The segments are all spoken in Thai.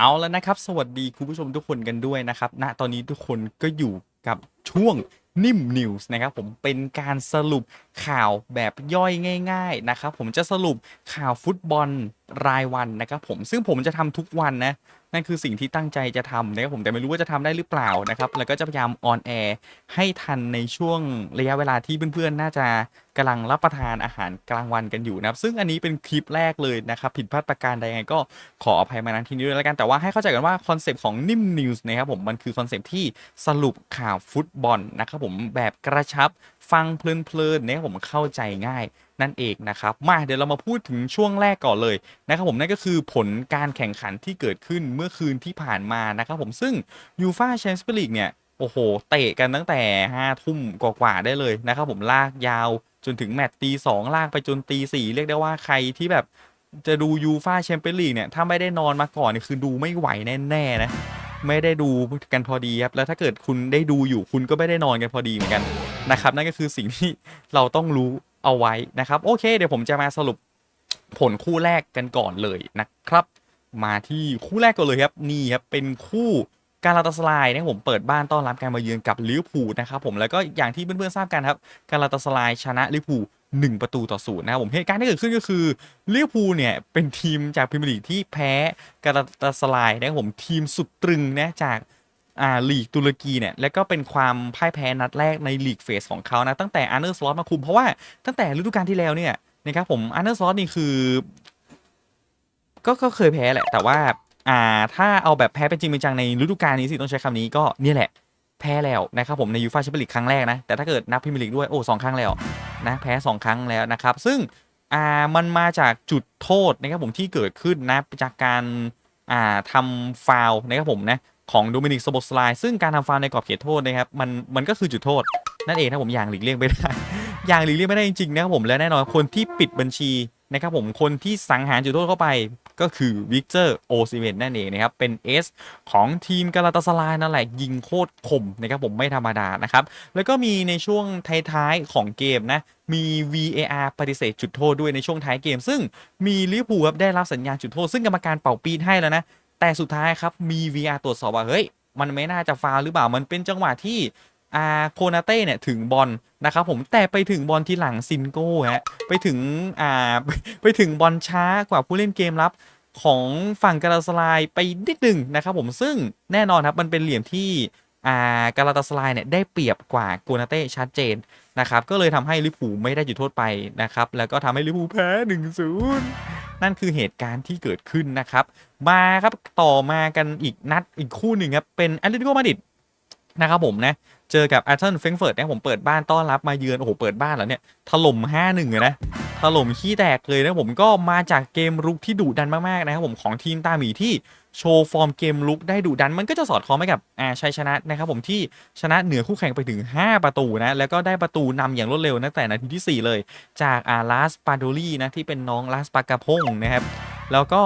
เอาแล้วนะครับ สวัสดีคุณผู้ชมทุกคนกันด้วยนะครับณตอนนี้ทุกคนก็อยู่กับ ช่วงนิ่มนิวส์นะครับผมเป็นการสรุปข่าวแบบย่อยง่าย ๆนะครับผมจะสรุปข่าวฟุตบอลรายวันนะครับผมซึ่งผมจะทำทุกวันนะนั่นคือสิ่งที่ตั้งใจจะทำนะครับผมแต่ไม่รู้ว่าจะทำได้หรือเปล่านะครับแล้วก็จะพยายามออนแอร์ให้ทันในช่วงระยะเวลาที่เพื่อนๆ น่าจะกำลังรับประทานอาหารกลางวันกันอยู่นะครับ ซึ่งอันนี้เป็นคลิปแรกเลยนะครับผิดพลาดประการใดยังไงก็ขออภัยมาณที่นี้ด้วยแล้วกันแต่ว่าให้เข้าใจกันว่าคอนเซปต์ของนิ่มนิวส์นะครับผมมันคือคอนเซปต์ที่สรุปข่าวฟุตบอลนะครับผมแบบกระชับฟังเพลินๆนะครับผมเข้าใจง่ายนั่นเองนะครับมาเดี๋ยวเรามาพูดถึงช่วงแรกก่อนเลยนะครับผมนั่นก็คือผลการแข่งขันที่เกิดขึ้นเมื่อคืนที่ผ่านมานะครับผมซึ่งยูฟาแชมเปี้ยนลีกเนี่ยโอ้โห เตะกันตั้งแต่ห้าทุ่มกว่าๆได้เลยนะครับผมลากยาวจนถึงแมตช์ตีสองลากไปจนตีสี่เรียกได้ว่าใครที่แบบจะดูยูฟาแชมเปี้ยนลีกเนี่ยถ้าไม่ได้นอนมาก่อนเนี่ยคือดูไม่ไหวแน่ๆนะ ไม่ได้ดูกันพอดีครับ แล้วถ้าเกิดคุณได้ดูอยู่คุณก็ไม่ได้นอนกันพอดีเหมือนกันนะครับ นั่นก็คือสิ่งที่เราต้องรู้เอาไว้นะครับ โอเค เดี๋ยวผมจะมาสรุปผลคู่แรกกันก่อนเลยนะครับ มาที่คู่แรกก่อนเลยครับนี่ครับเป็นคู่การาตาสไลายนะผมเปิดบ้านต้อนรับการมาเยือนกับลิเวอร์พูลนะครับผมแล้วก็อย่างที่เพื่อนๆทราบกันครับการาตาสไลายชนะลิเวอร์พูล หนึ่งประตูต่อศูนย์นะครับผมเหตุการณ์ที่เกิดขึ้นก็คือเลิเวอร์พูเนี่ยเป็นทีมจากพรีเมียร์ลีกที่แพ้การาตาสลายนะครับผมทีมสุดตรึงนะจากอ่าลีกตุรกีเนี่ยแล้วก็เป็นความพ่ายแพ้นัดแรกในลีกเฟสของเขานะตั้งแต่อาร์เนอร์สล็อตมาคุมเพราะว่าตั้งแต่ฤดูกาลที่แล้วเนี่ยนะครับผมอาร์เนอร์สล็อตนี่คือก็ก็เคยแพ้แหละแต่ว่าอ่าถ้าเอาแบบแพ้เป็นจริงเป็นจังในฤดูกาลนี้สิต้องใช้คำนี้ก็เนี่ยแหละ แพ้แล้วนะครับผมในยูฟ่าแชมเปี้ยนลีกครั้งแรกนะ แต่ถ้าเกิดนับพรีเมียร์ลีกด้วยโอ้สองครั้งแล้วนะแพ้สองครั้งแล้วนะครับ ซึ่งอ่ามันมาจากจุดโทษนะครับผมที่เกิดขึ้นนะจากการอ่าทำฟาวนะครับผมนะของโดมินิกสโบสไลน์ซึ่งการทำฟาวในกรอบเขตโทษนะครับมันมันก็คือจุดโทษ นั่นเองนะผมอย่างหลีกเลี่ยงไม่ได้ อย่างหลีกเลี่ยงไม่ได้จริงๆนะครับผมและแน่นอนคนที่ปิดบัญชี นะครับผมคนที่สังหารจุดโทษเข้าไปก็คือวิกเตอร์โอซิเวนนั่นเองนะครับ เป็นเอสของทีมกาลาตาสลายนั่นแหละ ยิงโคตรคมนะครับผมไม่ธรรมดานะครับ แล้วก็มีในช่วงท้ายๆของเกมนะมี VAR ปฏิเสธจุดโทษด้วยในช่วงท้ายเกม ซึ่งมีลิเวอร์พูลครับได้รับสัญญาณจุดโทษ ซึ่งกรรมการเป่าปีนให้แล้วนะ แต่สุดท้ายครับมี VR ตรวจสอบว่าเฮ้ยมันไม่น่าจะฟาวหรือเปล่ามันเป็นจังหวะที่ อาโคนาเต้เนี่ยถึงบอลนะครับผมแต่ไปถึงบอลที่หลังซินโก้ฮะไปถึงอ่าไปถึงบอลช้ากว่าผู้เล่นเกมรับของฝั่งกาลาสลายไปนิดหนึ่งนะครับผมซึ่งแน่นอนครับมันเป็นเหลี่ยมที่อ่ากาลาตาสลายเนี่ยได้เปรียบกว่าโกนาเต้ชัดเจนนะครับก็เลยทำให้ลิเวอร์พูไม่ได้จุดโทษไปนะครับแล้วก็ทำให้ลิเวอร์พูลแพ้1-0นั่นคือเหตุการณ์ที่เกิดขึ้นนะครับ มาครับต่อมากันอีกนัดอีกคู่หนึ่งครับเป็นแอตเลติโกมาดริด นะครับผมนะเจอกับแอาร์เทนเฟงเฟิร์ตนะผมเปิดบ้านต้อนรับมาเยือนโอ้โหเปิดบ้านแล้วเนี่ยถล่ม 5-1เลยนะถล่มขี้แตกเลยนะผมก็มาจากเกมรุกที่ดุดันมากๆนะครับผมของทีมตาหมีที่โชว์ฟอร์มเกมลุกได้ดุดันมันก็จะสอดคล้องไปกับอ่าชัยชนะนะครับผมที่ชนะเหนือคู่แข่งไปถึง 5 ประตูนะแล้วก็ได้ประตูนำอย่างรวดเร็วตั้งแต่นาทีที่ 4 เลย จากอาลาสปาโดลี่นะที่เป็นน้องลาสปากาพงนะครับแล้วก็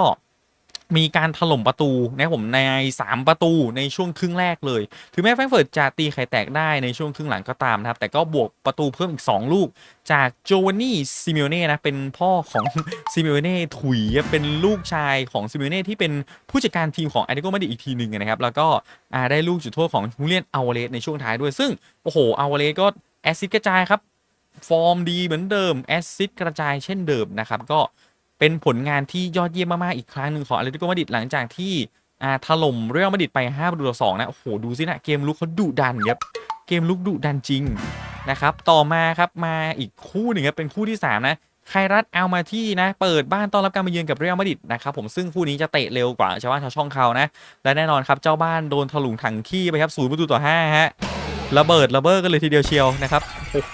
มีการถล่มประตูนะผมใน 3 ประตูในช่วงครึ่งแรกเลย ถึงแม้แฟรงเฟิร์ตจะตีไข่แตกได้ในช่วงครึ่งหลังก็ตามนะครับ แต่ก็บวกประตูเพิ่มอีก 2 ลูก จากโจวานนี่ซิมิโอเน่นะ เป็นพ่อของซิมิโอเน่ถุยเป็นลูกชายของซิมิโอเน่ที่เป็นผู้จัดการทีมของแอตเลติโกมาดริดอีกทีหนึ่งนะครับ แล้วก็ได้ลูกจุดโทษของฮูเลียนอาวาเลสในช่วงท้ายด้วยซึ่งโอ้โหอาวาเลสก็แอซิสต์กระจายครับฟอร์มดีเหมือนเดิมแอซิสต์กระจายเช่นเดิมนะครับก็ เป็นผลงานที่ยอดเยี่ยมมาก ๆ อีกครั้งหนึ่งของอาร์เตโกมาดริดหลังจากที่อ่าถล่มเรอัลมาดริดไป5ประตูต่อ2นะ โอ้โห ดูสินะเกมลุกเขาดุดันครับ เกมลุกดุดันจริงนะครับ ต่อมาครับมาอีกคู่หนึ่งครับเป็นคู่ที่ 3 นะไครัตเอามาที่นะ เปิดบ้านต้อนรับการมาเยือนกับเรอัลมาดริดนะครับผมซึ่งคู่นี้จะเตะเร็วกว่าชาวบ้านชาวช่องเขานะ และแน่นอนครับเจ้าบ้านโดนถลุงถังขี้ไปครับศูนย์ประตูต่อ5ฮะระเบิดระเบ้อกันเลยทีเดียวเชียวนะครับโอ้โห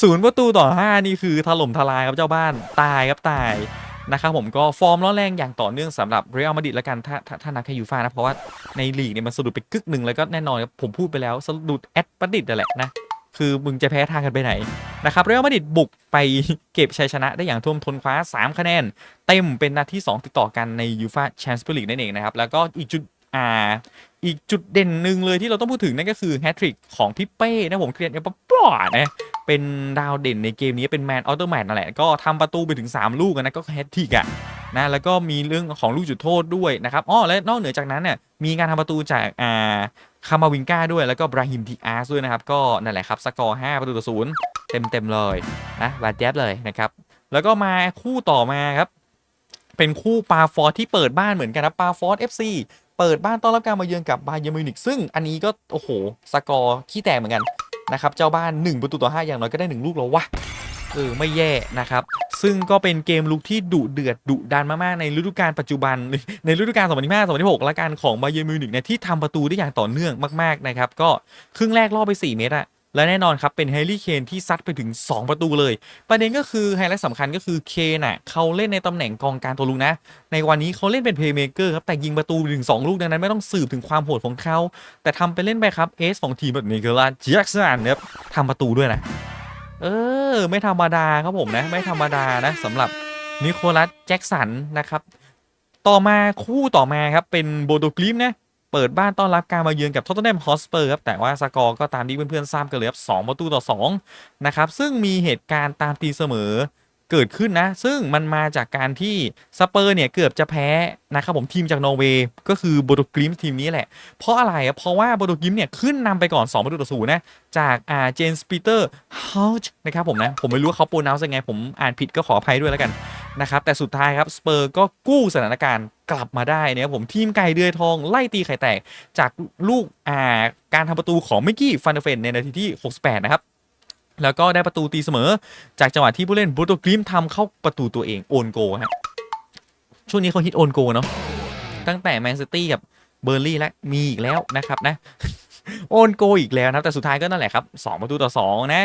ศูนย์ประตูต่อ 5 นี่คือถล่มทลายครับเจ้าบ้านตายครับตายนะครับผมก็ฟอร์มร้อนแรงอย่างต่อเนื่องสำหรับเรอัลมาดริดแล้วกันถ้าถ้าถ้านับแค่ยูฟ่านะ เพราะว่าในลีกเนี่ยมันสะดุดไปกึกหนึ่งแล้วก็แน่นอนครับผมพูดไปแล้วสะดุดแอตมาดริดนั่นแหละนะคือมึงจะแพ้ทางกันไปไหนนะครับเรอัลมาดริดบุกไปเก็บชัยชนะได้อย่างท่วมท้นคว้า 3 คะแนน เต็มเป็นนัดที่ 2 ติดต่อกันในยูฟ่าแชมเปี้ยนส์ลีกนั่นเองนะครับแล้วก็อีกจุดอ่า อีกจุดเด่นหนึ่งเลยที่เราต้องพูดถึงนั่นก็คือแฮตทริกของพี่เป้นะผมเคลียร์เอปปอดนะเป็นดาวเด่นในเกมนี้เป็นแมนออโตแมนนั่นแหละก็ทำประตูไปถึง 3 ลูกนะก็แฮตทริกอะนะแล้วก็มีเรื่องของลูกจุดโทษด้วยนะครับอ๋อและนอกเหนือจากนั้นเนี่ยมีการทำประตูจากอ่าคามาวิงกาด้วยแล้วก็บราฮิมดีอาร์ด้วยนะครับก็นั่นแหละครับสกอร์5ประตูต่อศูนย์เต็มเต็มเลยนะบาดเจ็บเลยนะครับแล้วก็มาคู่ต่อมาครับเป็นคู่ปาฟอร์ที่เปิดบ้านเหมือนกันนะปาฟอร์ FC เปิดบ้านต้อนรับการมาเยือนกับบาเยร์มิวนิกซึ่งอันนี้ก็โอ้โหสกอร์ขี้แตกเหมือนกันนะครับเจ้าบ้าน 1 ประตูต่อ 5 อย่างน้อยก็ได้ 1 ลูกแล้ววะเออไม่แย่นะครับ ซึ่งก็เป็นเกมลุกที่ดุเดือดดุดันมาก ๆ ในฤดูกาลปัจจุบัน ในฤดูกาล2025 2026และการของบาเยร์มิวนิกเนี่ยที่ทำประตูได้อย่างต่อเนื่องมาก ๆ นะครับ ก็ครึ่งแรกล่อไป 4 เมตรอะ และแน่นอนครับเป็นแฮร์รี่เคนที่ซัดไปถึง 2 ประตูเลย ประเด็นก็คือไฮไลท์สำคัญก็คือเคนอะเขาเล่นในตำแหน่งกองกลางตัวลุกนะ ในวันนี้เขาเล่นเป็นเพลย์เมเกอร์ครับแต่ยิงประตูถึง 2 ลูกดังนั้นไม่ต้องสืบถึงความโหดของเขา แต่ทำไปเล่นไปครับเอสของทีมแบบนิโคลัสแจ็กสันเนี่ยทำประตูด้วยนะเออ ไม่ธรรมดาครับผมนะ ไม่ธรรมดานะสำหรับนิโคลัสแจ็กสันนะครับ ต่อมาคู่ต่อมาครับเป็นโบโดกลิมนะ เปิดบ้านต้อนรับการมาเยือนกับท็อตเทนแฮมฮอสเปอร์ครับแต่ว่าสกอร์ก็ตามที่เพื่อนๆทราบกันเลยครับสประตูต่อ2นะครับซึ่งมีเหตุการณ์ตามตีเสมอ เกิดขึ้นนะ ซึ่งมันมาจากการที่สเปอร์เนี่ยเกือบจะแพ้นะครับผมทีมจากนอร์เวย์ก็คือโบโดกลิมทีมนี้แหละ เพราะอะไรเพราะว่าโบโดกลิมเนี่ยขึ้นนำไปก่อน2ประตูต่อศูนย์นะจากอ่าเจนสปีเตอร์ฮาชนะครับผมนะ ผมไม่รู้ว่าเขาโปรนาวส์ยังไง ผมอ่านผิดก็ขออภัยด้วยแล้วกันนะครับแต่สุดท้ายครับสเปอร์ก็กู้สถานการณ์กลับมาได้นะครับผมทีมไก่เดือยทองไล่ตีไข่แตกจากลูกอ่าการทำประตูของมิกกี้ฟันเดเฟนในนาทีที่ 68 นะครับ แล้วก็ได้ประตูตีเสมอ จากจังหวะที่ผู้เล่นบูโตกริมทำเข้าประตูตัวเองโอนโกฮะช่วงนี้เขาฮิตโอนโกเนาะตั้งแต่แมนซิตี้กับเบอร์ลี่แล้วมีอีกแล้วนะครับนะโอนโกอีกแล้วนะครับแต่สุดท้ายก็นั่นแหละครับ 2 ประตูต่อ 2 นะ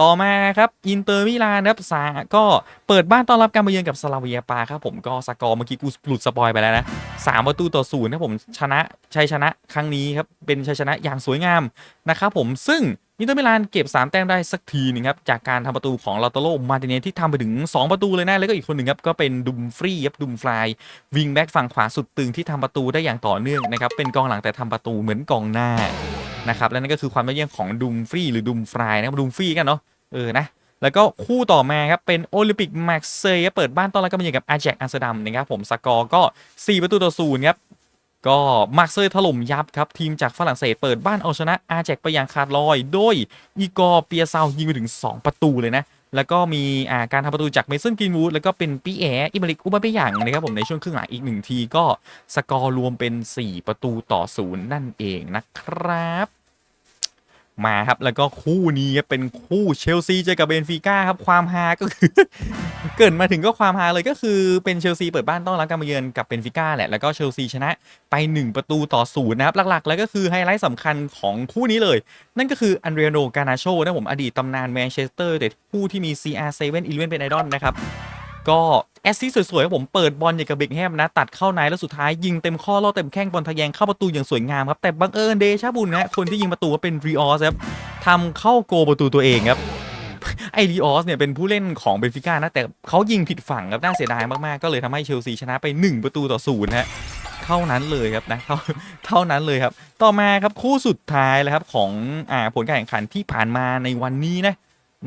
ต่อมาครับอินเตอร์มิลานครับซาก็เปิดบ้านต้อนรับการมาเยือนกับสลาเวียปาครับผมก็สกอร์เมื่อกี้กูหลุดสปอยไปแล้วนะสามประตูต่อศูนย์นะผมชนะชัยชนะครั้งนี้ครับเป็นชัยชนะอย่างสวยงามนะครับผมซึ่ง อินเตอร์มิลานเก็บ 3 แต้มได้สักทีนึงครับ จากการทำประตูของลาโตโรมาติเนสที่ทำไปถึง 2 ประตูเลยนะ แล้วก็อีกคนหนึ่งครับ ก็เป็นดุมฟรีครับดุมฟลายวิงแบ็กฝั่งขวาสุดตึงที่ทำประตูได้อย่างต่อเนื่องนะครับ เป็นกองหลังแต่ทำประตูเหมือนกองหน้านะครับและนั่นก็คือความยอดเยี่ยมของดุมฟรีหรือดุมฟลายนะครับดุมฟรีกันเนาะเออนะแล้วก็คู่ต่อมาครับ เป็นโอลิมปิกแมาร์เซย์เปิดบ้านต้อนรับกันมาเยือนกับอาแจกอัมสเตอร์ดัมนะครับผมสกอร์ก็ 4 ประตูต่อศูนย์ครับ ก็มาร์เซย์ถล่มยับครับ ทีมจากฝรั่งเศสเปิดบ้านเอาชนะอาแจกไปอย่างขาดลอย โดยอีกอร์เปียซาวยิงไปถึง 2 ประตูเลยนะ แล้วก็มีาการทำประตูจากเมสันกินวูดแล้วก็เป็นปีแออิบาริกอุบะเปยังนะครับผมในช่วงครึ่งหลังอีกหนึ่งทีก็สกอร์รวมเป็น 4 ประตูต่อศูนย์นั่นเองนะครับ มาครับ แล้วก็คู่นี้เป็นคู่เชลซีเจอกับเบนฟิก้าครับความฮาก็คือ เกิดมาถึงก็ความฮาเลยก็คือเป็นเชลซีเปิดบ้านต้อนรับการมาเยือนกับเบนฟิก้าแหละแล้วก็เชลซีชนะไป 1 ประตูต่อศูนย์นะครับ หลักๆ แล้วก็คือไฮไลท์สำคัญของคู่นี้เลย นั่นก็คืออันเดรียโนกานาโชนะผมอดีตตำนานแมนเชสเตอร์แต่ผู้ที่มี CR7 อีเลวนเป็นไอดอลนะครับ ก็แอสซิสสวยๆครับผมเปิดบอลอย่างกับเบคแฮมนะ ตัดเข้าในแล้วสุดท้ายยิงเต็มข้อล่อเต็มแข้งบอลทะแยงเข้าประตูอย่างสวยงามครับ แต่บังเอิญเดชาบุญนะคนที่ยิงประตูก็เป็นรีออสครับทำเข้าโกลประตูตัวเองครับไอรีออสเนี่ยเป็นผู้เล่นของเบนฟิก้านะ แต่เขายิงผิดฝั่งครับน่าเสียดายมากๆ ก็เลยทำให้เชลซีชนะไป 1 ประตูต่อศูนย์ฮะเท่านั้นเลยครับนะเท่าเท่านั้นเลยครับ ต่อมาครับคู่สุดท้ายแล้วครับของอ่าผลการแข่งขันที่ผ่านมาในวันนี้นะ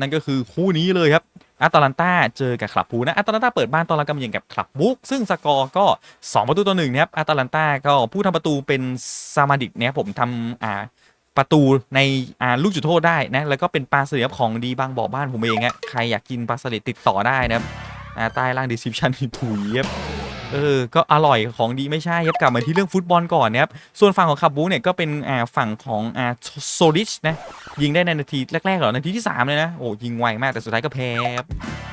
นั่นก็คือคู่นี้เลยครับ อาตาลันตาเจอกับคลับบูนะอาตาลันตาเปิดบ้านตอนรับกำยิงกับคลับบุกซึ่งสกอร์ก็ 2 ประตูต่อหนึ่งนะครับอาตาลันตาก็ผู้ทำประตูเป็นซามาดิกเนี่ยผมทำอ่าประตูในอ่าลูกจุดโทษได้นะแล้วก็เป็นปลาเสียบของดีบางบ่อบ้านผมเองฮะใครอยากกินปลาสลิดติดต่อได้นะครับใต้ล่างดีซิปชันถุยครับ เออ ก็อร่อยของดีไม่ใช่ครับกลับมาที่เรื่องฟุตบอลก่อนนะครับ ส่วนฝั่งของคาบูเนี่ยก็เป็นอ่าฝั่งของอ่าโซลิชนะ ยิงได้ในนาทีแรกๆหรอ นาทีที่ 3 เลยนะ โอ้ยิงไวมากแต่สุดท้ายก็แพ้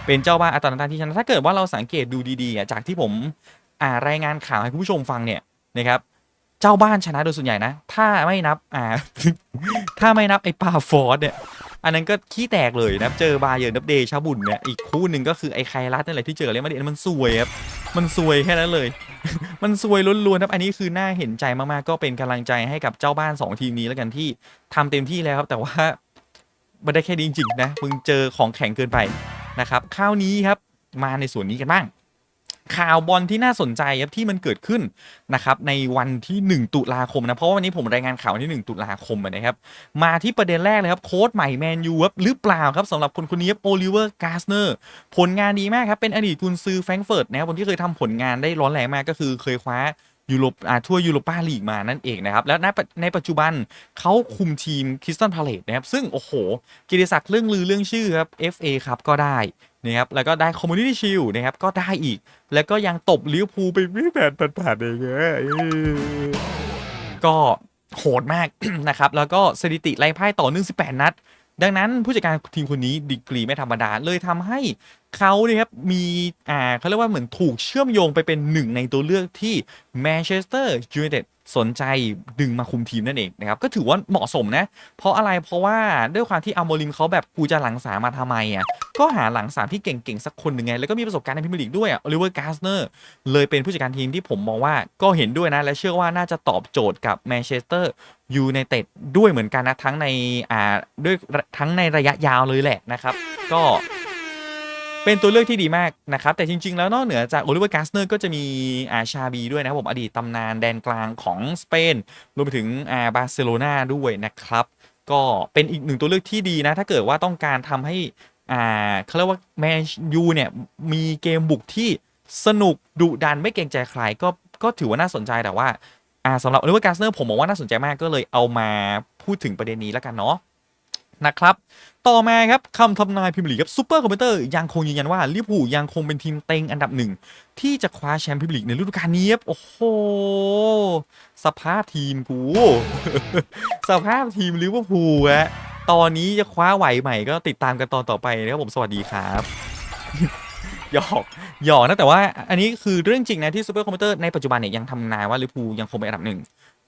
เป็นเจ้าบ้านอาตาตาที่ชนะ ถ้าเกิดว่าเราสังเกตดูดีๆอะจากที่ผมอ่ารายงานข่าวให้คุณผู้ชมฟังเนี่ยนะครับ เจ้าบ้านชนะโดยส่วนใหญ่นะ ถ้าไม่นับอ่า ถ้าไม่นับไอ้ปาฟอร์ดเนี่ย อันนั้นก็ขี้แตกเลยนะครับเจอบาเยิร์นับเดชาบุญเนี่ยอีกคู่หนึ่งก็คือไอ้ไครัสนั่นแหละที่เจอเรอัลมาดริดมันซวยครับมันซวยแค่นั้นเลย มันซวยล้วนๆครับอันนี้คือน่าเห็นใจมากๆก็เป็นกำลังใจให้กับเจ้าบ้าน 2 ทีมนี้แล้วกันที่ทำเต็มที่แล้วครับ แต่ว่าไม่ได้แค่จริงๆนะมึงเจอของแข็งเกินไปนะครับคราวนี้ครับมาในส่วนนี้กันบ้าง ข่าวบอลที่น่าสนใจครับที่มันเกิดขึ้นนะครับในวันที่ 1 ตุลาคมนะ เพราะว่าวันนี้ผมรายงานข่าววันที่ 1 ตุลาคมนะครับมาที่ประเด็นแรกเลยครับโค้ชใหม่แมนยูครับหรือเปล่าครับสำหรับคนคนนี้โอลิเวอร์กาสเนอร์ผลงานดีมากครับเป็นอดีตกุนซือแฟรงก์เฟิร์ตนะครับคนที่เคยทำผลงานได้ร้อนแรงมากก็คือเคยคว้า ยูโรอ่าทั่วยูโรปาลีกมานั่นเองนะครับแล้วในปัจจุบันเขาคุมทีมคริสตันพาเลตนะครับซึ่งโอ้โหกิติศักดิ์เรื่องลือเรื่องชื่อครับ FA ครับก็ได้นะครับแล้วก็ได้คอมมูนิตี้ชิลนะครับก็ได้อีก แล้วก็ยังตบลิเวอร์พูลไปไม่แปดผ่านๆเองเออก็โหดมากนะครับแล้วก็สถิติไล่พ่ายต่อเนื่อง18 นัด ดังนั้นผู้จัดการทีมคนนี้ดีกรีไม่ธรรมดาเลยทำให้เขาเนี่ยครับมีอ่าเขาเรียกว่าเหมือนถูกเชื่อมโยงไปเป็นหนึ่งในตัวเลือกที่แมนเชสเตอร์ยูไนเต็ด สนใจดึงมาคุมทีมนั่นเองนะครับก็ถือว่าเหมาะสมนะ เพราะอะไรเพราะว่าด้วยความที่อัลโมริมเขาแบบกูจะหลังสามมาทำไมอะก็หาหลังสามที่เก่งๆ สักคนหนึ่งไง แล้วก็มีประสบการณ์ในพรีเมียร์ลีกด้วยออลิเวอร์กาสเนอร์เลยเป็นผู้จัดการทีมที่ผมมองว่าก็เห็นด้วยนะ และเชื่อว่าน่าจะตอบโจทย์กับแมนเชสเตอร์ยูไนเต็ดด้วยเหมือนกันนะ ทั้งในอ่าด้วยทั้งในระยะยาวเลยแหละนะครับ ก็ เป็นตัวเลือกที่ดีมากนะครับ แต่จริง ๆ แล้วนอกเหนือจากโอลิเวอร์กาสเนอร์ก็จะมีอาชาบีด้วยนะครับผมอดีตตำนานแดนกลางของสเปนรวมไปถึงอาบาร์เซโลนาด้วยนะครับ ก็เป็นอีกหนึ่งตัวเลือกที่ดีนะ ถ้าเกิดว่าต้องการทำให้อ่าเขาเรียกว่าแมนยูเนี่ยมีเกมบุกที่สนุกดุดันไม่เกรงใจใครก็ก็ถือว่าน่าสนใจแต่ว่าอ่าสำหรับโอลิเวอร์กาสเนอร์ผมมองว่าน่าสนใจมากก็เลยเอามาพูดถึงประเด็นนี้แล้วกันเนาะ นะครับต่อมาครับคำทำนายพรีเมียร์ลีกครับซูเปอร์คอมพิวเตอร์ยังคงยืนยันว่าลิเวอร์พูลยังคงเป็นทีมเต็งอันดับหนึ่ง ที่จะคว้าแชมป์พรีเมียร์ลีกในฤดูกาลนี้ครับโอ้โห สภาพทีมกู สภาพทีมลิเวอร์พูลอะตอนนี้จะคว้าไหวใหม่ก็ติดตามกันตอนต่อไปนะครับผมสวัสดีครับหยอกหยอกนะแต่ว่าอันนี้คือเรื่องจริงนะที่ซูเปอร์คอมพิวเตอร์ในปัจจุบันเนี่ยยังทำนายว่าลิเวอร์พูลยังคงเป็นอันดับหนึ่ง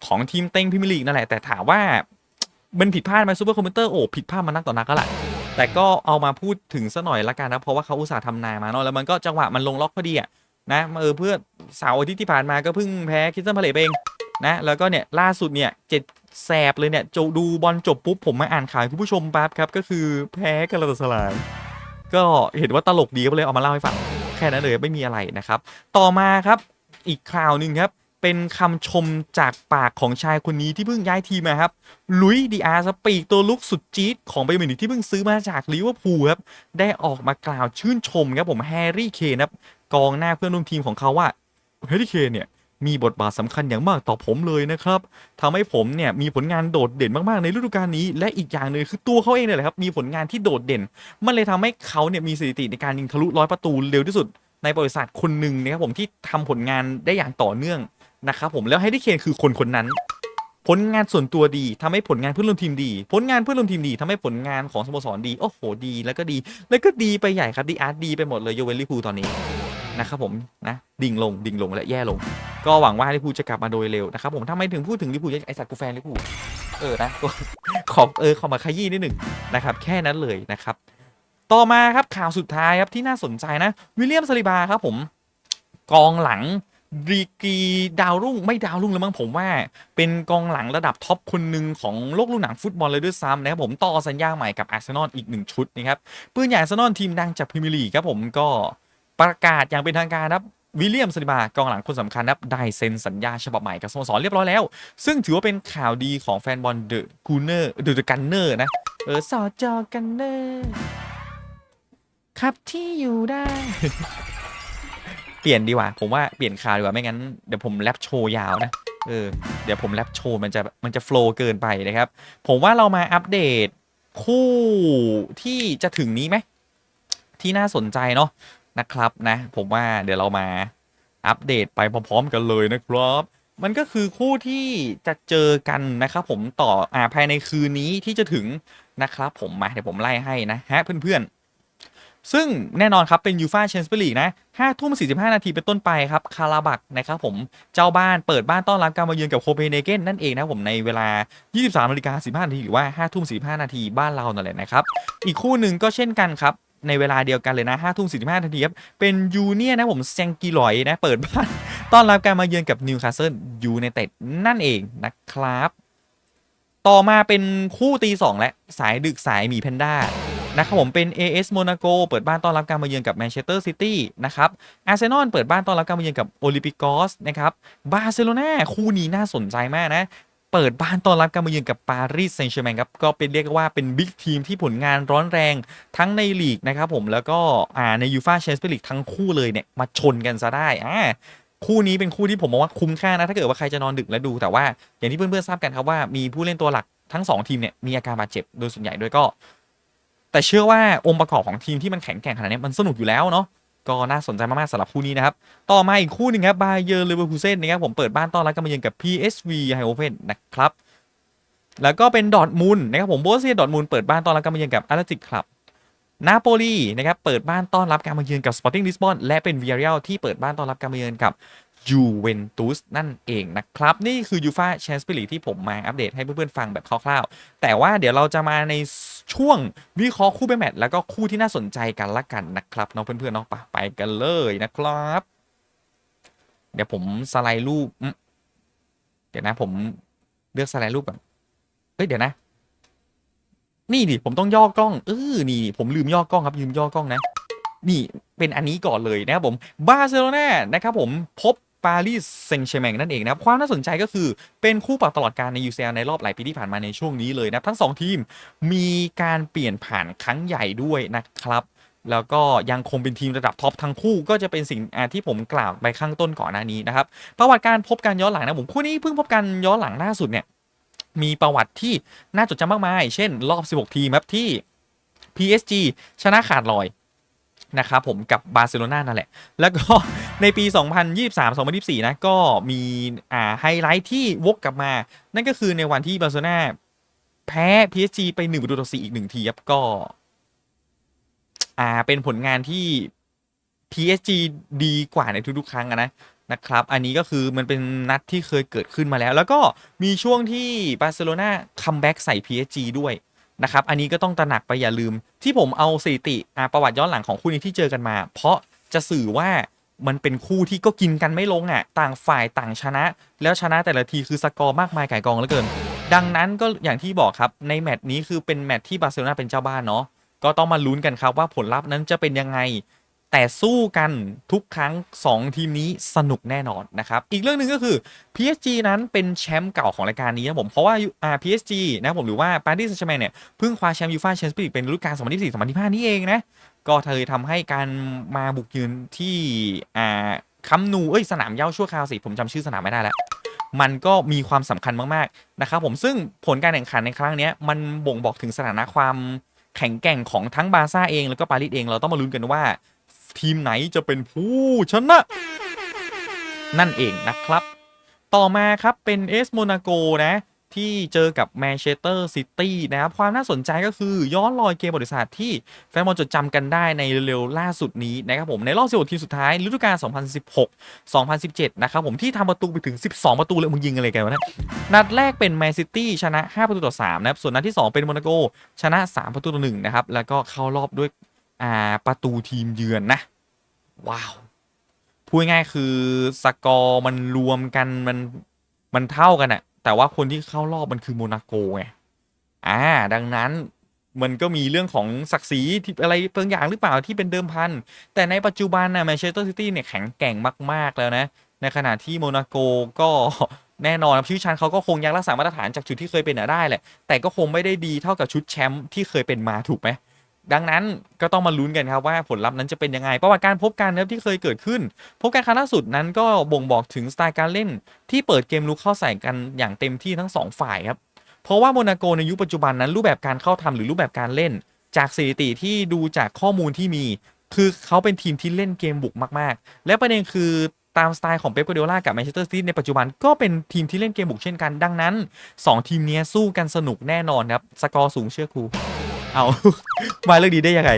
ของทีมเต็งพรีเมียร์ลีกนั่นแหละแต่ถามว่า มันผิดพลาดไหมซูเปอร์คอมพิวเตอร์โอ้ผิดพลาดมานักต่อนักก็แหละแต่ก็เอามาพูดถึงซะหน่อยละกันนะ เพราะว่าเขาอุตส่าห์ทำนายมาเนาะแล้วมันก็จังหวะมันลงล็อกพอดีอะนะเออเพื่อเสาร์อาทิตย์ที่ผ่านมาก็เพิ่งแพ้คิสตันพาเลตเองนะแล้วก็เนี่ยล่าสุดเนี่ยเจ็ดแสบเลยเนี่ยจดูบอลจบปุ๊บผมมาอ่านข่าวให้คุณผู้ชมปั๊บครับก็คือแพ้กาลาตาสลายก็เห็นว่าตลกดีก็เลยเอามาเล่าให้ฟังแค่นั้นเลยไม่มีอะไรนะครับ ต่อมาครับอีกข่าวหนึ่งครับ เป็นคำชมจากปากของชายคนนี้ที่เพิ่งย้ายทีมมาครับ ลุยดีอาร์สปีกตัวลุกสุดจี๊ดของไบเยร์นมินิที่เพิ่งซื้อมาจากลิเวอร์พูลครับ ได้ออกมากล่าวชื่นชมครับผมแฮร์รี่เคนครับกองหน้าเพื่อนร่วมทีมของเขาว่าแฮร์รี่เคนเนี่ยมีบทบาทสำคัญอย่างมากต่อผมเลยนะครับทำให้ผมเนี่ยมีผลงานโดดเด่นมากๆในฤดูกาลนี้ และอีกอย่างหนึ่งคือตัวเขาเองเนี่ยแหละครับมีผลงานที่โดดเด่น มันเลยทำให้เขาเนี่ยมีสถิติในการยิงทะลุร้อยประตูเร็วที่สุดในประวัติศาสตร์คนหนึ่งนะครับผมที่ทำผลงานได้อย่างต่อเนื่อง นะครับผมแล้วแฮร์รี่เคนคือคนคนนั้น ผลงานส่วนตัวดีทำให้ผลงานเพื่อนร่วมทีมดี ผลงานเพื่อนร่วมทีมดีทำให้ผลงานของสโมสรดีโอ้โหดีแล้วก็ดี แล้วก็ดีไปใหญ่ครับดีอาร์ตดีไปหมดเลยโยเวนลิพูตอนนี้นะครับผมนะดิ่งลงดิ่งลงและแย่ลง ก็หวังว่าลิพูจะกลับมาโดยเร็วนะครับผมถ้าไม่ถึงพูดถึงลิพูลไอสัตว์กูแฟนลิพูเออนะขอบเออขอมาขยี้นิดหนึ่งนะครับแค่นั้นเลยนะครับต่อมาครับข่าวสุดท้ายครับที่น่าสนใจนะ วิลเลียมซาลิบาครับผม กองหลัง ดีกรีดาวรุ่งไม่ดาวรุ่งแล้วมั้งผมว่า เป็นกองหลังระดับท็อปคนหนึ่งของโลกลูกหนังฟุตบอลเลยด้วยซ้ำนะครับผมต่อสัญญาใหม่กับอาร์เซนอลอีกหนึ่งชุดนะครับปืนใหญ่อาร์เซนอลทีมดังจากพรีเมียร์ลีกครับผมก็ประกาศอย่างเป็นทางการครับวิลเลียมซาลิบากองหลังคนสำคัญครับได้เซ็นสัญญาฉบับใหม่กับสโมสรเรียบร้อยแล้ว ซึ่งถือว่าเป็นข่าวดีของแฟนบอลเดอะกูเนอร์เดอะกันเนอร์นะเออสอจอกันเนอร์ครับที่อยู่ได้ เปลี่ยนดีกว่า ผมว่าเปลี่ยนข่าดีกว่าไม่งั้นเดี๋ยวผมแรปโชว์ยาวนะเออเดี๋ยวผมแรปโชว์มันจะมันจะโฟล์เกินไปนะครับ ผมว่าเรามาอัปเดตคู่ที่จะถึงนี้ไหมที่น่าสนใจเนาะนะครับนะ ผมว่าเดี๋ยวเรามาอัปเดตไปพร้อมๆกันเลยนะครับ มันก็คือคู่ที่จะเจอกันนะครับผมต่ออ่าภายในคืนนี้ที่จะถึงนะครับผมมาเดี๋ยวผมไล่ให้นะฮะเพื่อนๆ ซึ่งแน่นอนครับเป็นยูฟาแชมเปี้ยนส์ลีกนะ5ทุ่ม45นาทีเป็นต้นไปครับ คาราบักนะครับผมเจ้าบ้านเปิดบ้านต้อนรับการมาเยือนกับโคเปนเฮเกนนั่นเองนะผมในเวลา 23นาฬิกา15นาทีหรือว่า 5 ทุ่ม 45 นาทีบ้านเรานั่นแหละนะครับ อีกคู่หนึ่งก็เช่นกันครับในเวลาเดียวกันเลยนะ5ทุ่ม45นาทีครับ เป็นยูเนียนะผมแซงกิลอยนะ เปิดบ้านต้อนรับการมาเยือนกับนิวคาสเซิลยูไนเต็ดนั่นเองนะครับ ต่อมาเป็นคู่ตีสองและสายดึกสายหมีแพนด้า นะครับผมเป็น AS Monaco เปิดบ้านต้อนรับการมาเยือนกับแมนเชสเตอร์ซิตี้นะครับอาร์เซนอลเปิดบ้านต้อนรับการมาเยือนกับโอลิมปิกอสนะครับบาร์เซโลนาคู่นี้น่าสนใจมากนะเปิดบ้านต้อนรับการมาเยือนกับปารีสแซงต์แชร์แมงครับก็เป็นเรียกว่าเป็นบิ๊กทีมที่ผลงานร้อนแรงทั้งในลีกนะครับผมแล้วก็อ่าในยูฟาแชมเปี้ยนส์ลีกทั้งคู่เลยเนี่ยมาชนกันซะได้อ่าคู่นี้เป็นคู่ที่ผมมองว่าคุ้มค่านะถ้าเกิดว่าใครจะนอนดึกแล้วดู แต่ว่าอย่างที่เพื่อนๆทราบกันครับว่ามีผู้เล่นตัวหลักทั้งสองทีมเนี่ยมีอาการบาดเจ็บโดยส่วนใหญ่ด้วยก็ แต่เชื่อว่าองค์ประกอบของทีมที่มันแข็งแกร่งขนาดนี้มันสนุกอยู่แล้วเนาะก็น่าสนใจมากๆสำหรับคู่นี้นะครับ ต่อมาอีกคู่หนึ่งครับบาเยอร์เลเวอร์คูเซ่นนะครับผมเปิดบ้านต้อนรับกันมาเยือนกับ PSV ไฮโอเ e นนะครับแล้วก็เป็นดอทมุนด์นะครับผมโบเซียดอทมุนด์เปิดบ้านต้อนรับการมาเยือนกับอาร์ติกคลับนาโปลีนะครับเปิดบ้านต้อนรับการมาเยือนกับสปอร์ติ้งลิสบอนและเป็นวิอเรียลที่เปิดบ้านต้อนรับการมาเยือนกับ ยูเวนตุสนั่นเองนะครับ นี่คือยูฟาแชมเปี้ยนส์ลีกที่ผมมาอัปเดตให้เพื่อนๆฟังแบบคร่าวๆ แต่ว่าเดี๋ยวเราจะมาในช่วงวิเคราะห์คู่เบแมตช์แล้วก็คู่ที่น่าสนใจกันละกันนะครับเน้องเพื่อนๆเนาะไปไปกันเลยนะครับ เดี๋ยวผมสไลด์รูป เดี๋ยวนะผมเลือกสไลด์รูปก่อนเฮ้ยเดี๋ยวนะ นี่ดิผมต้องย่อกล้องเออนี่ผมลืมย่อกล้องครับลืมย่อกล้องนะนี่เป็นอันนี้ก่อนเลยนะครับผมบาร์เซโลนานะครับผมพบ ปารีสเซงต์แชร์แมงนั่นเองนะครับ ความน่าสนใจก็คือเป็นคู่ปรับตลอดการใน UCL ในรอบหลายปีที่ผ่านมาในช่วงนี้เลยนะทั้ง 2 ทีมมีการเปลี่ยนผ่านครั้งใหญ่ด้วยนะครับแล้วก็ยังคงเป็นทีมระดับท็อปทั้งคู่ก็จะเป็นสิ่งที่ผมกล่าวไปข้างต้นก่อนหน้านี้นะครับประวัติการพบกันย้อนหลังนะผมคู่นี้เพิ่งพบกันย้อนหลังล่าสุดเนี่ยมีประวัติที่น่าจดจำมากมาย เช่นรอบ 16 ทีมครับที่ PSG ชนะขาดลอย นะครับผมกับบาร์เซโลนานั่นแหละ แล้วก็ในปี 2023-2024 นะก็มีอ่าไฮไลท์ที่วกกลับมา นั่นก็คือในวันที่บาร์เซโลนาแพ้ PSG ไป1ประตูต่อ4อีกหนึ่งทีครับก็ อ่าเป็นผลงานที่ PSG ดีกว่าในทุกๆ ครั้งนะนะครับ อันนี้ก็คือมันเป็นนัดที่เคยเกิดขึ้นมาแล้ว แล้วก็มีช่วงที่บาร์เซโลนาคัมแบ็กใส่ PSG ด้วย นะครับ อันนี้ก็ต้องตระหนักไปอย่าลืม ที่ผมเอาสถิติอาประวัติย้อนหลังของคู่นี้ที่เจอกันมา เพราะจะสื่อว่ามันเป็นคู่ที่ก็กินกันไม่ลงอะ ต่างฝ่ายต่างชนะ แล้วชนะแต่ละทีคือสกอร์มากมายไก่กองเหลือเกิน ดังนั้นก็อย่างที่บอกครับในแมตช์นี้คือเป็นแมตช์ที่บาร์เซโลนาเป็นเจ้าบ้านเนาะก็ต้องมาลุ้นกันครับว่าผลลัพธ์นั้นจะเป็นยังไง แต่สู้กันทุกครั้ง 2 ทีมนี้สนุกแน่นอนนะครับ อีกเรื่องหนึ่งก็คือ PSG นั้นเป็นแชมป์เก่าของรายการนี้นะผม เพราะว่าอ่า PSG นะผมหรือว่าปารีสแซงแชมงเนี่ยเพิ่งคว้าแชมป์ยูฟ่าแชมเปี้ยนส์ลีกเป็นฤดูกาล2024-2025 นี่เองนะ ก็เธอทำให้การมาบุกยืนที่อ่าคัมนูเอ้ยสนามเย้าชั่วคราวสิ ผมจำชื่อสนามไม่ได้แล้วมันก็มีความสำคัญมากๆนะครับผมซึ่งผลการแข่งขันในครั้งนี้มันบ่งบอกถึงสถานะความแข็งแกร่งของทั้งบาร์ซ่าเองแล้วก็ปารีสเองเราต้องมาลุ้นกันว่า ทีมไหนจะเป็นผู้ชนะ นั่นเองนะครับ ต่อมาครับเป็นเอสโมนาโกนะที่เจอกับแมนเชสเตอร์ซิตี้นะครับ ความน่าสนใจก็คือย้อนรอยเกมประวัติศาสตร์ที่แฟนบอลจดจำกันได้ในเร็วๆล่าสุดนี้นะครับผม ในรอบ16ทีมสุดท้ายฤดูกาล 2016 2017 นะครับผมที่ทำประตูไปถึง 12 ประตูเลยมึงยิงอะไรกันวะเนะนัดแรกเป็นแมนซิตี้ชนะ 5 ประตูต่อ 3 นะครับ ส่วนนัดที่ 2 เป็นโมนาโกชนะ 3 ประตูต่อ1นะครับแล้วก็เข้ารอบด้วย อ่าประตูทีมเยือนนะ ว้าวพูดง่ายๆคือสกอร์มันรวมกันมันมันเท่ากันอะแต่ว่าคนที่เข้ารอบมันคือโมนาโกไงอ่าดังนั้นมันก็มีเรื่องของศักดิ์ศรีที่อะไรบางอย่างหรือเปล่าที่เป็นเดิมพัน แต่ในปัจจุบันนะแมนเชสเตอร์ซิตี้เนี่ยแข็งแกร่งมาก ๆ แล้วนะ ในขณะที่โมนาโกก็แน่นอนครับชื่อชั้นเขาก็คงยังรักษามาตรฐานจากจุดที่เคยเป็นอะได้แหละ แต่ก็คงไม่ได้ดีเท่ากับชุดแชมป์ที่เคยเป็นมาถูกไหม ดังนั้นก็ต้องมาลุ้นกันครับว่าผลลัพธ์นั้นจะเป็นยังไงประวัติการพบกันนะครับที่เคยเกิดขึ้น พบกันครั้งล่าสุดนั้นก็บ่งบอกถึงสไตล์การเล่น ที่เปิดเกมลุกเข้าใส่กันอย่างเต็มที่ทั้งสองฝ่ายครับเพราะว่าโมนาโกในยุคปัจจุบันนั้นรูปแบบการเข้าทำหรือรูปแบบการเล่น จากสถิติที่ดูจากข้อมูลที่มี คือเขาเป็นทีมที่เล่นเกมบุกมาก ๆ และประเด็นคือตามสไตล์ของเป๊ปกัวเดล่ากับแมนเชสเตอร์ซิตี้ในปัจจุบันก็เป็นทีมที่เล่นเกมบุกเช่นกันดังนั้น 2 ทีมนี้สู้กันสนุกแน่นอนครับสกอร์สูงเชื่อครู เอามาเรื่องนี้ได้ยังไง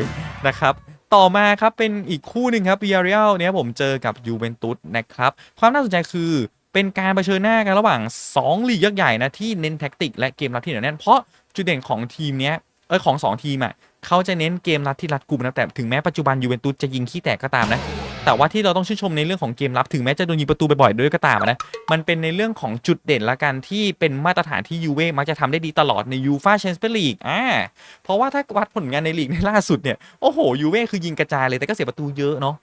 นะครับต่อมาครับเป็นอีกคู่หนึ่งครับ v i a r e a l เนี่ยผมเจอกับยูเวนตุสนะครับความน่าสนใจคือเป็นการเผชิญหน้ากันระหว่าง 2 ลีกยักษ์ใหญ่นะที่เน้นแท็กติกและเกมรับที่เหนียวแน่นเพราะจุดเด่นของทีมเนี้ยเออของ 2 ทีมอะ เขาจะเน้นเกมรับที่รัดกุมนะแต่ถึงแม้ปัจจุบันยูเวนตุสจะยิงขี้แตกก็ตามนะแต่ว่าที่เราต้องชื่นชมในเรื่องของเกมรับถึงแม้จะโดนยิงประตูบ่อยๆด้วยก็ตามนะมันเป็นในเรื่องของจุดเด่นละกันที่เป็นมาตรฐานที่ยูเว่มักจะทำได้ดีตลอดในยูฟาแชมเปี้ยนลีกอ่าเพราะว่าถ้าวัดผลงานในลีกในล่าสุดเนี่ยโอ้โหยูเว่คือยิงกระจายเลยแต่ก็เสียประตูเยอะเนาะ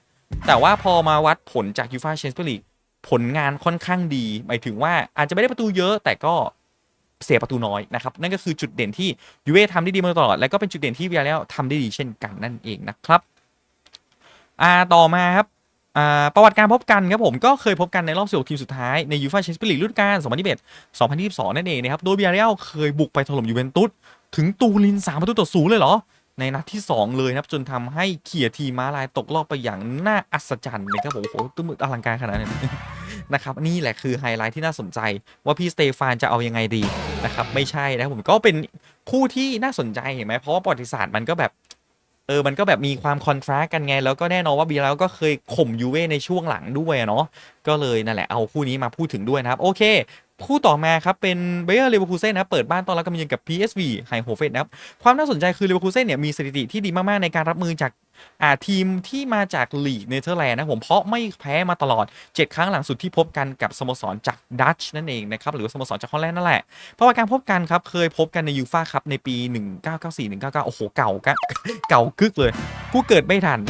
แต่ว่าพอมาวัดผลจากยูฟาแชมเปี้ยนลีกผลงานค่อนข้างดี หมายถึงว่าอาจจะไม่ได้ประตูเยอะแต่ก็ เสียประตูน้อยนะครับนั่นก็คือจุดเด่นที่ยูเว่ทำได้ดีมาตลอด และก็เป็นจุดเด่นที่วิาแล้วทำได้ดีเช่นกันนั่นเองนะครับอ่าต่อมาครับอ่าประวัติการพบกันครับผมก็เคยพบกันในรอบ 16 ทีมสุดท้ายในยูฟ่าแชมเปี้ยนลีกฤดูกาล2021 2022 นั่นเองนะครับ โดยวิาเรลเคยบุกไปถล่มยูเวนตุสถึงตูริน 3 ประตูต่อศูนย์เลยเหรอ ในนัดที่ 2 เลยนะครับ จนทำให้เขี่ยทีมม้าลายตกรอบไปอย่างน่าอัศจรรย์นะครับผมโอ้โหตุ้มอลังการขนาดนั้ นะครับนี่แหละคือไฮไลท์ที่น่าสนใจว่าพี่สเตฟานจะเอายังไงดีนะครับไม่ใช่นะผมก็เป็นคู่ที่น่าสนใจเห็นไหมเพราะว่าประวัติศาสตร์มันก็แบบเออ มันก็แบบมีความคอนทราสต์กันไง แล้วก็แน่นอนว่าบีแล้วก็เคยข่มยูเว่ในช่วงหลังด้วยเนาะ ก็เลยนั่นแหละเอาคู่นี้มาพูดถึงด้วยนะครับ โอเค คู่ต่อมาครับเป็นเบเยอร์เลเวอร์คูเซ่นนะเปิดบ้านต้อนรับการมาเยือนกับ PSV ไฮโฮเฟนนะครับความน่าสนใจคือเลเวอร์คูเซ่นเนี่ยมีสถิติที่ดีมาก ๆ ในการรับมือจากอ่าทีมที่มาจากลีกเนเธอร์แลนด์นะผมเพราะไม่แพ้มาตลอด 7 ครั้งหลังสุดที่พบกันกับสโมสรจากดัตช์นั่นเองนะครับหรือสโมสรจากฮอลแลนด์นั่นแหละเพราะว่าการพบกันครับเคยพบกันในยูฟ่าคัพในปี 1994 1999 โอ้โหเก่ากะเก่ากึกเลย ผู้เกิดไม่ทัน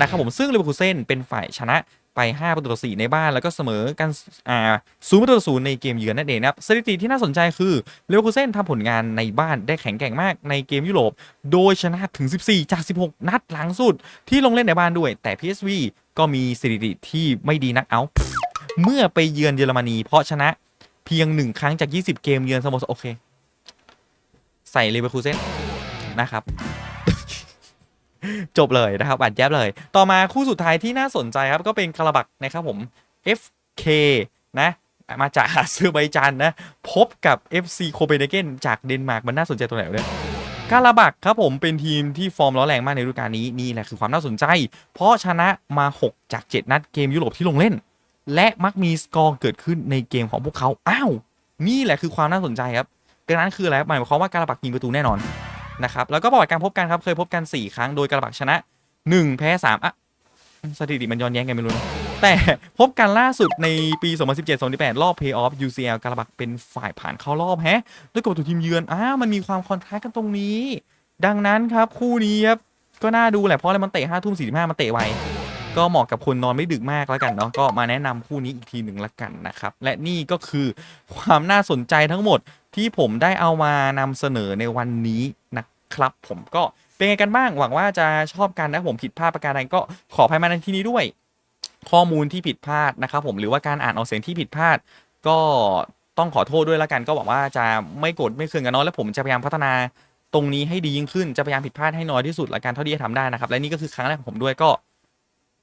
นะครับผมซึ่งเลเวอร์คูเซ่นเป็นฝ่ายชนะ ไป 5 ประตูต่อ4ในบ้านแล้วก็เสมอกันอ่าศูนย์ประตูต่อศูนย์ในเกมเยือนนั่นเองนะครับสถิติที่น่าสนใจคือเลเวอร์คูเซ่นทำผลงานในบ้านได้แข็งแกร่งมากในเกมยุโรป โดยชนะถึง 14 จาก 16 นัดหลังสุดที่ลงเล่นในบ้านด้วย แต่ PSV ก็มีสถิติที่ไม่ดีนักเอาเมื่อไปเยือนเยอรมนีเพราะชนะเพียงหนึ่งครั้งจาก 20 เกมเยือนสโมสรโอเค ใส่เลเวอร์คูเซ่นนะครับ จบเลยนะครับอัดแยบเลย ต่อมาคู่สุดท้ายที่น่าสนใจครับก็เป็นคาราบักนะครับผม FK นะมาจากอาเซอร์ไบจานนะ พบกับ FC โคเปนเฮเกนจากเดนมาร์กมันน่าสนใจตรงไหนเนี่ยกาลาบักครับผมเป็นทีมที่ฟอร์มร้อนแรงมากในฤดูกาลนี้นี่แหละคือความน่าสนใจ เพราะชนะมา 6 จาก 7 นัดเกมยุโรปที่ลงเล่น และมักมีสกอร์เกิดขึ้นในเกมของพวกเขาอ้าวนี่แหละคือความน่าสนใจครับดังนั้นคืออะไรหมายความว่ากาลาบักยิงประตูแน่นอน นะครับ แล้วก็ประวัติการพบกันครับ เคยพบกัน 4 ครั้ง โดยกระบักชนะ 1 แพ้ 3 อะ สถิติมันย้อนแย้งกันไม่รู้นะแต่พบกันล่าสุดในปี 2017-2018 รอบ Play-off UCL กระบักเป็นฝ่ายผ่านเข้ารอบแฮะ ด้วยกับประตูทีมเยือน อ้า มันมีความคอนทราสต์กันตรงนี้ ดังนั้นครับคู่นี้ครับ ก็น่าดูแหละ เพราะอะไรมันเตะ5ทุ่ม45มันเตะไว ก็เหมาะกับคนนอนไม่ดึกมากแล้วกันเนาะ ก็มาแนะนำคู่นี้อีกทีหนึ่งละกันนะครับ และนี่ก็คือความน่าสนใจทั้งหมด ที่ผมได้เอามานำเสนอในวันนี้นะครับ ผมก็เป็นไงกันบ้างหวังว่าจะชอบกันนะผมผิดพลาดประการใดก็ขออภัยมาในที่นี้ด้วย ข้อมูลที่ผิดพลาดนะครับ ผมหรือว่าการอ่านออกเสียงที่ผิดพลาด ก็ต้องขอโทษด้วยละกัน ก็หวังว่าจะไม่โกรธไม่เคืองกันเนาะและผมจะพยายามพัฒนาตรงนี้ให้ดียิ่งขึ้นจะพยายามผิดพลาดให้น้อยที่สุดละกันเท่าที่จะทำได้นะครับและนี่ก็คือครั้งแรกของผมด้วยก็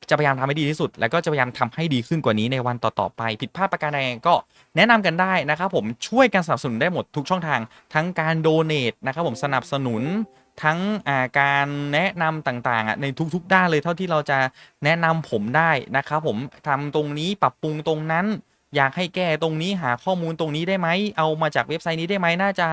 จะพยายามทำให้ดีที่สุด แล้วก็จะพยายามทำให้ดีขึ้นกว่านี้ในวันต่อๆไป ผิดพลาดประการใดก็แนะนำกันได้นะครับผมช่วยกันสนับสนุนได้หมดทุกช่องทาง ทั้งการโดเน a นะครับผมสนับสนุนทั้งาการแนะนำต่างๆในทุกๆ ด้านเลยเท่าที่เราจะแนะนำผมได้นะครับผมทำตรงนี้ปรับปรุงตรงนั้น อยากให้แก้ตรงนี้หาข้อมูลตรงนี้ได้ไหมเอามาจากเว็บไซต์นี้ได้ไหมน่าจะ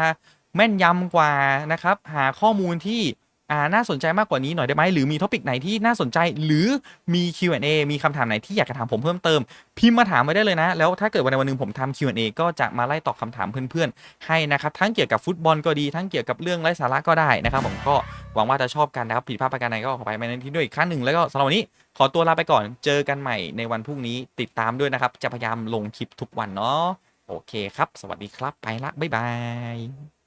แม่นยำกว่านะครับหาข้อมูลที่ อ่าน่าสนใจมากกว่านี้หน่อยได้ไหมหรือมีท็อปิกไหนที่น่าสนใจหรือมี Q&A มีคำถามไหนที่อยากจะถามผมเพิ่มเติม พิมพ์มาถามมาได้เลยนะ แล้วถ้าเกิดวันใดวันหนึ่งผมทำ Q&A ก็จะมาไล่ตอบคำถามเพื่อนๆ ให้นะครับทั้งเกี่ยวกับฟุตบอลก็ดีทั้งเกี่ยวกับเรื่องไร้สาระก็ได้นะครับผมก็หวังว่าจะชอบกันนะครับผิดพลาดประการใดก็ขอไปในที่ด้วยอีกครั้งหนึ่งแล้วก็สำหรับวันนี้ขอตัวลาไปก่อนเจอกันใหม่ในวันพรุ่งนี้ติดตามด้วยนะครับจะพยายามลงคลิปทุกวันเนาะโอเคครับ สวัสดีครับไปละบ๊ายบาย